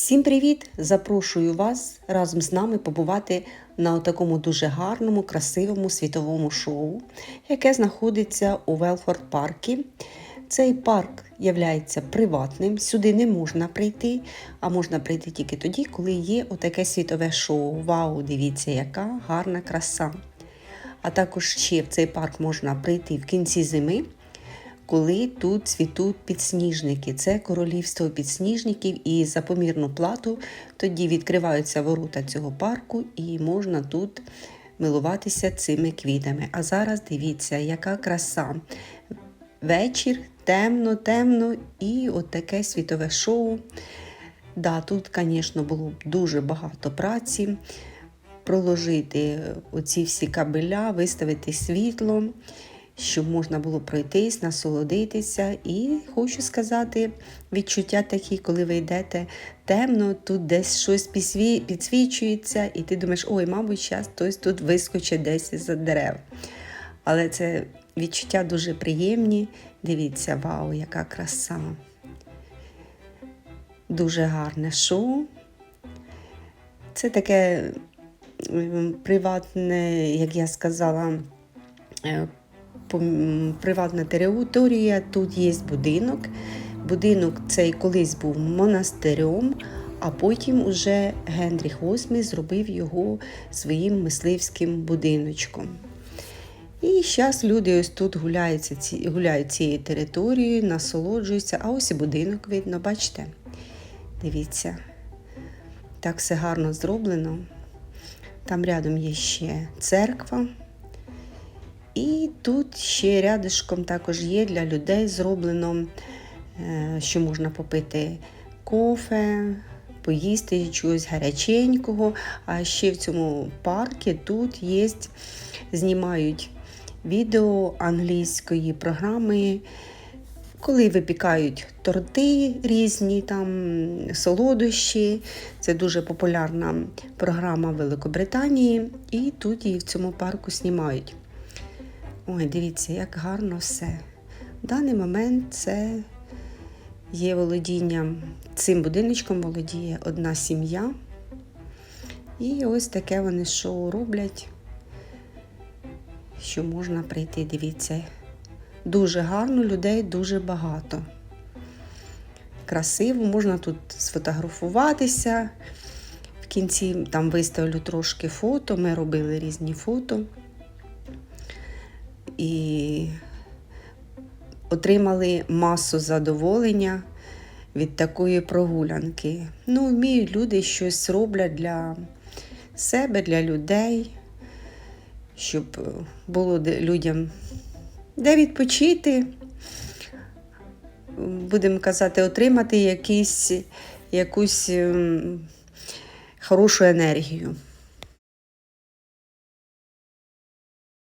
Всім привіт! Запрошую вас разом з нами побувати на такому дуже гарному, красивому світовому шоу, яке знаходиться у Велфорд Паркі. Цей парк є приватним, сюди не можна прийти, а можна прийти тільки тоді, коли є отаке світове шоу. Вау, дивіться, яка гарна краса! А також ще в цей парк можна прийти в кінці зими, коли тут цвітуть підсніжники. Це королівство підсніжників, і за помірну плату тоді відкриваються ворота цього парку, і можна тут милуватися цими квітами. А зараз дивіться, яка краса. Вечір, темно, темно, і от таке світове шоу. Да, тут, звісно, було дуже багато праці. Проложити оці всі кабеля, виставити світло, щоб можна було пройтись, насолодитися. І хочу сказати, відчуття такі, коли ви йдете темно, тут десь щось підсвічується, і ти думаєш, ой, мабуть, зараз хтось тут вискочить десь із-за дерев. Але це відчуття дуже приємні. Дивіться, вау, яка краса. Дуже гарне шоу. Це таке приватне, як я сказала, е, приватна територія. Тут є будинок. Будинок цей колись був монастирем, а потім уже Генріх VIII зробив його своїм мисливським будиночком. І зараз люди ось тут гуляються, гуляють цією територією, насолоджуються, а ось і будинок видно, бачите? Дивіться, так все гарно зроблено. Там рядом є ще церква. І тут ще рядишком також є для людей зроблено, е, що можна попити кофе, поїсти чогось гаряченького. А ще в цьому парку тут є, знімають відео англійської програми, коли випікають торти різні, там солодощі. Це дуже популярна програма Великобританії, і тут її в цьому парку знімають. Ой, дивіться, як гарно все. В даний момент це є володінням. Цим будиночком володіє одна сім'я. І ось таке вони шоу роблять, що можна прийти. Дивіться. Дуже гарно, людей дуже багато. Красиво, можна тут сфотографуватися. В кінці там виставлю трошки фото. Ми робили різні фото. І отримали масу задоволення від такої прогулянки. Ну, вміють люди щось роблять для себе, для людей, щоб е, було людям де відпочити, будемо казати, отримати якісь, якусь ем, хорошу енергію.